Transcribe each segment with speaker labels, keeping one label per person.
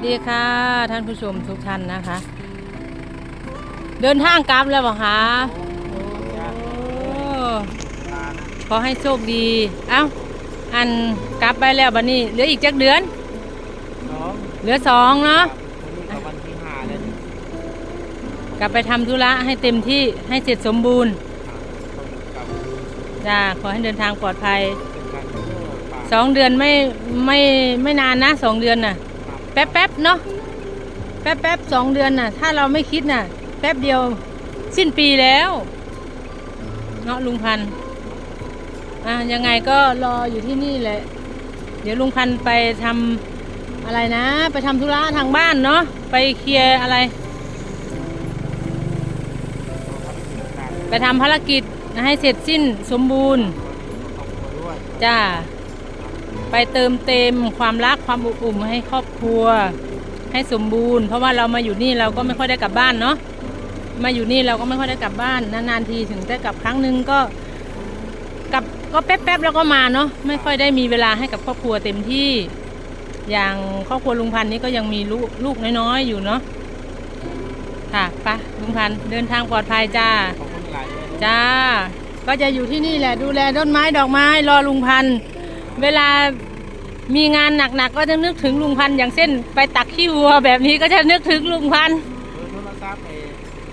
Speaker 1: สดีค่ะ ท่านผู้ชมทุกท่านนะคะ เดินทางกลับแล้วเหรอคะโอ้ขอให้โชคดี เอ้า อันกลับไปแล้วบัดนี้เหลืออีกจักเดือน
Speaker 2: สอง
Speaker 1: เหลือสองเนาะ
Speaker 2: วันนี้กับวันที่ห้าเลยนี่
Speaker 1: กลับไปทำธุระให้เต็มที่ให้เสร็จสมบูรณ์
Speaker 2: กับ
Speaker 1: จ้าขอให้เดินทางปลอดภัย
Speaker 2: เป็นการเที่ยวป่า
Speaker 1: สองเดือนไม่ไม่ไม่นานนะสองเดือนน่ะ แป๊บแป๊บๆเนาะแป๊บแป๊บๆสองเดือนน่ะ ถ้าเราไม่คิดน่ะ แป๊บเดียวสิ้นปีแล้วเนาะลุงพันอะยังไงก็รออยู่ที่นี่แหละ เดี๋ยวลุงพันไปทำอะไรนะ ไปทำธุระทางบ้านเนาะไปเคลียร์อะไร ไปทำภารกิจให้เสร็จสิ้นสมบูรณ์จ้า ไปเติมเต็มความรักความอบอุ่นให้ครอบครัว ให้สมบูรณ์ เพราะว่าเรามาอยู่นี่เราก็ไม่ค่อยได้กลับบ้านเนาะมาอยู่นี่เราก็ไม่ค่อยได้กลับบ้านนานๆทีถึงได้กลับครั้งหนึ่งก็กลับก็แป๊บๆแล้วก็มาเนาะไม่ค่อยได้มีเวลาให้กับครอบครัวเต็มที่ อย่างครอบครัวลุงพันธุ์นี้ก็ยังมีลูกลูกน้อยๆอยู่เนาะค่ะไปะลุงพันธุ์เดินทางปลอดภัยจ้า
Speaker 2: ขอบคุณหลายเลย
Speaker 1: จ้า ก็จะอยู่ที่นี่แหละดูแลต้นไม้ดอกไม้รอลุงพันธุ์ เวลามีงานหนักๆก็จะนึกถึงลุงพันธุ์อย่างเช่น ไปตักขี้วัวแบบนี้ก็จะนึกถึงลุงพันธุ์
Speaker 2: เบอร์โทรศัพท์ใน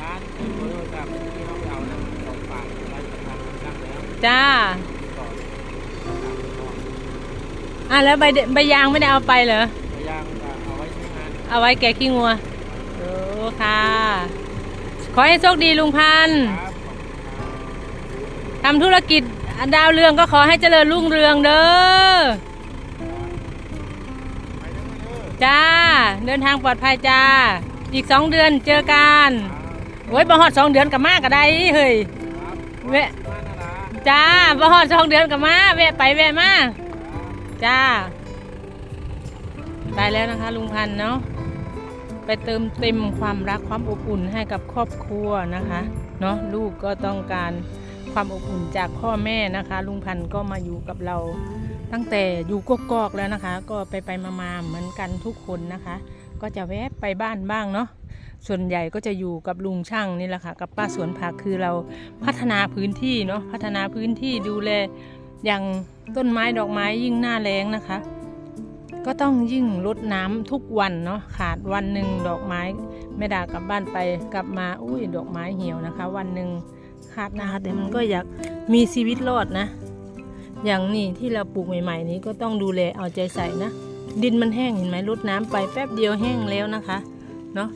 Speaker 2: ร้านเบอร์โทรศัพท์ที่เขาไปเอานะสองฝากร้านประธานตั้งแล้ว
Speaker 1: จ้า
Speaker 2: ต่อ
Speaker 1: อะแล้วใบเดใบยางไม่ได้เอาไปเหรอ
Speaker 2: พยายามจะเอาไว้ใช้งาน
Speaker 1: เอาไว้แกะขี้งัวโอ้ค่ะ ขอให้โชคดีลุงพันธุ์
Speaker 2: ครับขอบคุณครับ
Speaker 1: ทำธุรกิจ ดาวเรืองก็ขอให้เจริญรุ่งเรืองเด้อจ้า เดินทางปลอดภัยจ้า อีกสองเดือนเจอกันโอ้ยบ่ฮอดสองเดือนกับมาก็ได้เฮ้ย
Speaker 2: ครับ
Speaker 1: แวะจ้าบ่ฮอดสองเดือนกับมาแวะไปแวะมาจ้าไปแล้วนะคะ ลุงพันเนาะไปเติมเต็มความรักความอบอุ่นให้กับครอบครัวนะคะ เนาะลูกก็ต้องการ ความอบอุ่นจากพ่อแม่นะคะ ลุงพันธ์ก็มาอยู่กับเราตั้งแต่อยู่กกอกแล้วนะคะ ก็ไปไปมามาเหมือนกันทุกคนนะคะ ก็จะแวะไปบ้านบ้างเนาะส่วนใหญ่ก็จะอยู่กับลุงช่างนี่แหละค่ะ กับป้าสวนผักคือเราพัฒนาพื้นที่เนาะพัฒนาพื้นที่ดูแลอย่างต้นไม้ดอกไม้ยิ่งหน้าแรงนะคะ ก็ต้องยิ่งรดน้ำทุกวันเนาะขาดวันหนึ่งดอกไม้แม่ดากลับบ้านไปกลับมาอุ้ยดอกไม้เหี่ยวนะคะ วันหนึ่ง ขาดนะคะ แต่มันก็อยากมีชีวิตรอดนะ อย่างนี้ที่เราปลูกใหม่ ๆ นี้ก็ต้องดูแลเอาใจใส่นะ ดินมันแห้งเห็นไหมรดน้ำไปแป๊บเดียวแห้งแล้วนะคะเนาะ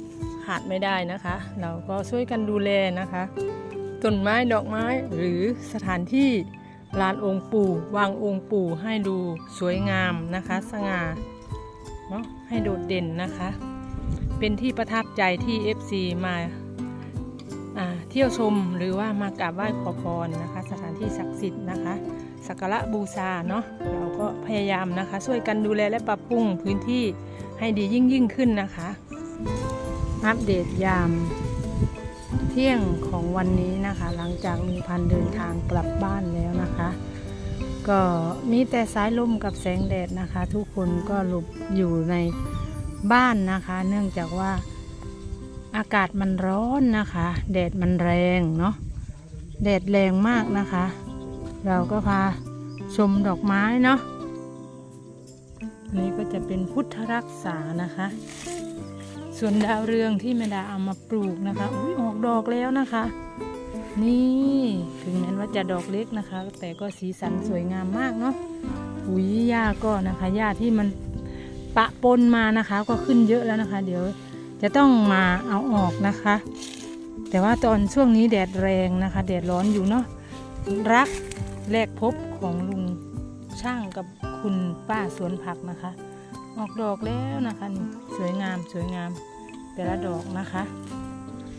Speaker 1: ขาดไม่ได้นะคะ เราก็ช่วยกันดูแลนะคะต้นไม้ดอกไม้หรือสถานที่ลานองค์ปู่วางองค์ปู่ให้ดูสวยงามนะคะ สง่าเนาะให้โดดเด่นนะคะ เป็นที่ประทับใจที่ FC มาอ่า เที่ยวชมหรือว่ามากราบไหว้ขอพรนะคะ สถานที่ศักดิ์สิทธิ์นะคะสักการะบูชาเนาะเราก็พยายามนะคะ ช่วยกันดูแลและปรับปรุงพื้นที่ให้ดียิ่งยิ่งขึ้นนะคะ อัปเดตยามเที่ยงของวันนี้นะคะ หลังจากลุงพันเดินทางกลับบ้านแล้วนะคะ ก็มีแต่สายลมกับแสงแดดนะคะ ทุกคนก็หลบอยู่ในบ้านนะคะ เนื่องจากว่า อากาศมันร้อนนะคะ แดดมันแรงเนาะแดดแรงมากนะคะ เราก็พาชมดอกไม้เนาะนนี้ก็จะเป็นพุทธรักษานะคะ ส่วนดาวเรืองที่แม่ดาเอามาปลูกนะคะอุ้ยออกดอกแล้วนะคะ นี่ถึงแม้ว่าจะดอกเล็กนะคะ แต่ก็สีสันสวยงามมากเนาะปุ๋ยหญ้าก็นะคะหญ้าที่มันปะปนมานะคะ ก็ขึ้นเยอะแล้วนะคะ เดี๋ยว จะต้องมาเอาออกนะคะ แต่ว่าตอนช่วงนี้แดดแรงนะคะ แดดร้อนอยู่เนาะรักแรกพบของลุงช่างกับคุณป้าสวนผักนะคะ ออกดอกแล้วนะคะนี่สวยงามสวยงามแต่ละดอกนะคะ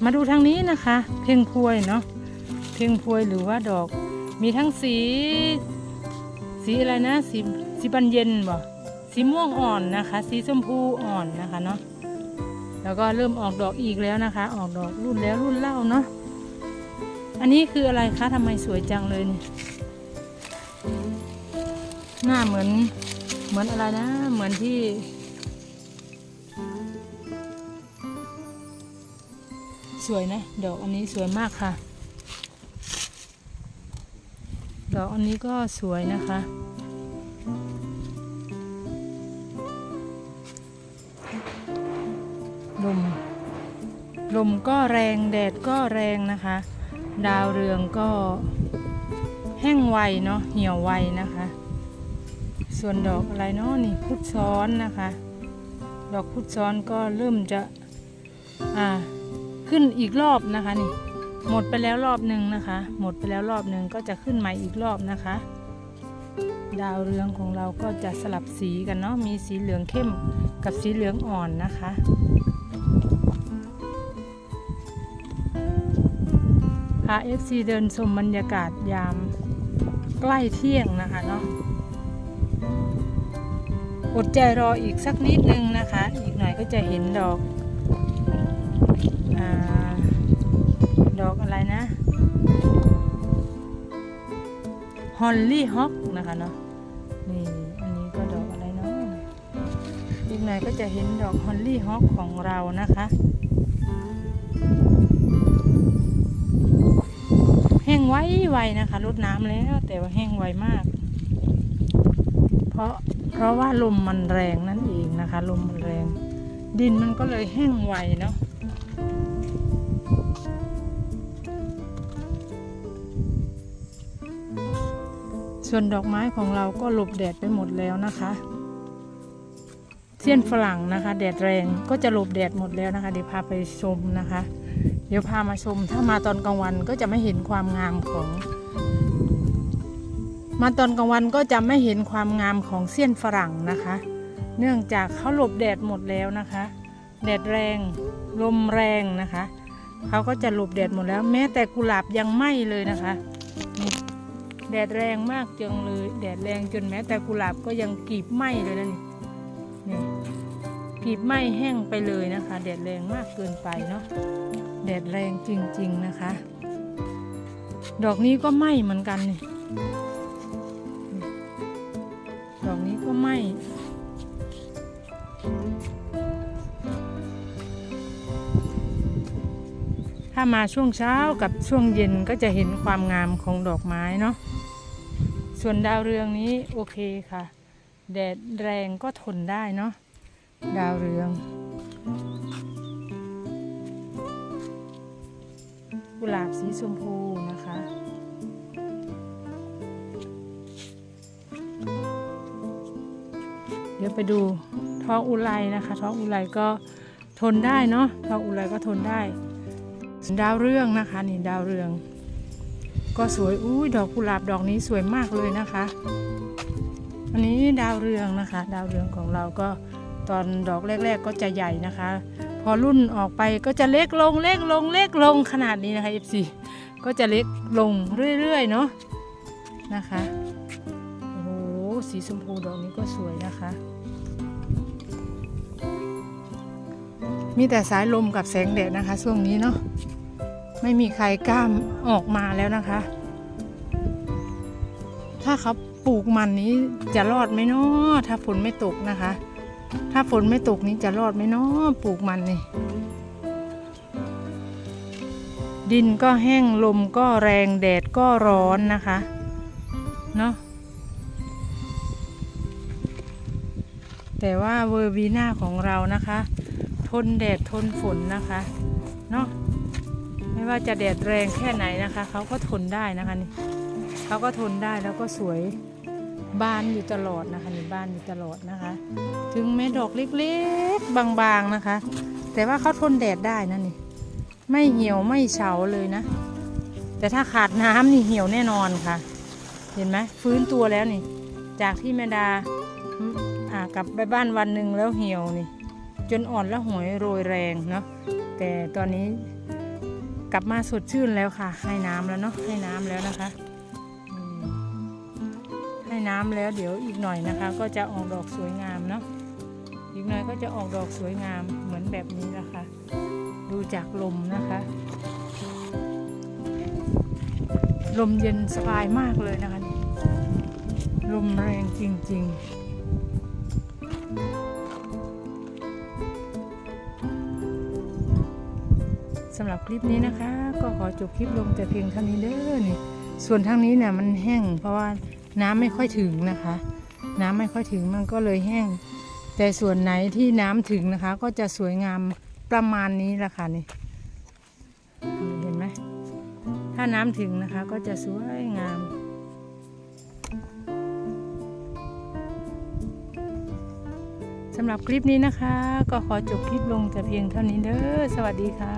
Speaker 1: มาดูทางนี้นะคะ เพ่งพวยเนาะเพ่งพวยหรือว่าดอก มีทั้งสี สีอะไรนะสีสีบันเย็นบ่สีม่วงอ่อนนะคะ สีชมพูอ่อนนะคะเนาะ แล้วก็เริ่มออกดอกอีกแล้วนะคะ ออกดอกรุ่นแล้วรุ่นเล่าเนาะอันนี้คืออะไรคะทำไมสวยจังเลยหน้าเหมือนเหมือนอะไรนะ เหมือนที่ สวยนะดอกอันนี้สวยมากค่ะ ดอกอันนี้ก็สวยนะคะ ลมก็แรงแดดก็แรงนะคะ ดาวเรืองก็แห้งไวเนาะเหี่ยวไวนะคะ ส่วนดอกอะไรเนาะนี่พุทธซ้อนนะคะ ดอกพุทธซ้อนก็เริ่มจะอ่าขึ้นอีกรอบนะคะนี่หมดไปแล้วรอบหนึ่งนะคะ หมดไปแล้วรอบหนึ่งก็จะขึ้นใหม่อีกรอบนะคะ ดาวเรืองของเราก็จะสลับสีกันเนาะมีสีเหลืองเข้มกับสีเหลืองอ่อนนะคะา FC เดินชมบรรยากาศยามใกล้เที่ยงนะคะเนาะอดใจรออีกสักนิดนึงนะคะ อีกหน่อยก็จะเห็นดอกอดอกอะไรนะฮอลลี่ฮอกนะคะเนาะนี่อันนี้ก็ดอกอะไรเนาะอีกหน่อยก็จะเห็นดอกฮอลลี่ฮอกของเรานะคะ ไวไวนะคะลดน้ำแล้วแต่ว่าแห้งไวมาก เพราะเพราะว่าลมมันแรงนั่นเองนะคะ ลมมันแรง ดินมันก็เลยแห้งไวเนาะส่วนดอกไม้ของเราก็หลบแดดไปหมดแล้วนะคะเสี้ยนฝรั่งนะคะ แดดแรงก็จะหลบแดดหมดแล้วนะคะเดี๋ยวพาไปชมนะคะ ดี๋ยวพามาชม ถ้ามาตอนกลางวันก็จะไม่เห็นความงามของ มาตอนกลางวันก็จะไม่เห็นความงามของเสี้ยนฝรั่งนะคะ เนื่องจากเขาหลบแดดหมดแล้วนะคะ แดดแรง ลมแรงนะคะ เขาก็จะหลบแดดหมดแล้ว แม้แต่กุหลาบยังไหม้เลยนะคะนี่แดดแรงมากจังเลย แดดแรงจนแม้แต่กุหลาบก็ยังกรีบไหม้เลยนะนี่นี่ กรีบไหม้แห้งไปเลยนะคะ แดดแรงมากเกินไปเนาะแดดแรงจริง ๆนะคะ ดอกนี้ก็ไหม้เหมือนกันนี่ดอกนี้ก็ไหม้ถ้ามาช่วงเช้ากับช่วงเย็นก็จะเห็นความงามของดอกไม้เนาะส่วนดาวเรืองนี้โอเคค่ะ แดดแรงก็ทนได้เนาะ ดาวเรือง กุหลาบสีชมพูนะคะเดี๋ยวไปดูท้องอุไรนะคะ ท้องอุไรก็ทนได้เนาะท้องอุไรก็ทนได้ดาวเรืองนะคะนี่ดาวเรือง ก็สวยอุ้ยดอกกุหลาบดอกนี้สวยมากเลยนะคะ อันนี้ดาวเรืองนะคะ ดาวเรืองของเราก็ ตอนดอกแรก ๆ ก็จะใหญ่นะคะ พอรุ่นออกไปก็จะเล็กลงเล็กลงเล็กลงขนาดนี้นะคะ FC ก็จะเล็กลงเรื่อย ๆ เนาะนะคะโอ้โหสีชมพูดอกนี้ก็สวยนะคะ มีแต่สายลมกับแสงแดดนะคะช่วงนี้เนาะไม่มีใครกล้ามออกมาแล้วนะคะ ถ้าเขาปลูกมันนี้จะรอดไหมเนาะถ้าฝนไม่ตกนะคะ ถ้าฝนไม่ตกนี้จะรอดไหมเนาะปลูกมันนี่ ดินก็แห้งลมก็แรงแดดก็ร้อนนะคะ เนาะแต่ว่าเวอร์บีน่าของเรานะคะ ทนแดดทนฝนนะคะเนาะไม่ว่าจะแดดแรงแค่ไหนนะคะ เขาก็ทนได้นะคะนี่เขาก็ทนได้แล้วก็สวย บานอยู่ตลอดนะคะนี่บานอยู่ตลอดนะคะ ถึงแม้ดอกเล็กๆ บางๆนะคะ แต่ว่าเขาทนแดดได้นะนี่ ไม่เหี่ยวไม่เฉาเลยนะ แต่ถ้าขาดน้ำนี่เหี่ยวแน่นอนค่ะ เห็นไหมฟื้นตัวแล้วนี่ จากที่แม่ดาอ่ากลับไปบ้านวันหนึ่งแล้วเหี่ยวนี่ จนอ่อนแล้วหวยโรยแรงเนาะแต่ตอนนี้กลับมาสดชื่นแล้วค่ะ ให้น้ำแล้วเนาะให้น้ำแล้วนะคะ น้ำแล้วเดี๋ยวอีกหน่อยนะคะ ก็จะออกดอกสวยงามเนาะอีกหน่อยก็จะออกดอกสวยงามเหมือนแบบนี้นะคะ ดูจากลมนะคะ ลมเย็นสบายมากเลยนะคะ ลมแรงจริง ๆสำหรับคลิปนี้นะคะ ก็ขอจบคลิปลงแต่เพียงเท่านี้เด้อนี่ส่วนทางนี้เนี่ยมันแห้งเพราะว่า น้ำไม่ค่อยถึงนะคะ น้ำไม่ค่อยถึงมันก็เลยแห้ง แต่ส่วนไหนที่น้ำถึงนะคะ ก็จะสวยงามประมาณนี้ละค่ะนี่เห็นไหมถ้าน้ำถึงนะคะก็จะสวยงามสำหรับคลิปนี้นะคะ ก็ขอจบคลิปลงแต่เพียงเท่านี้เด้อสวัสดีค่ะ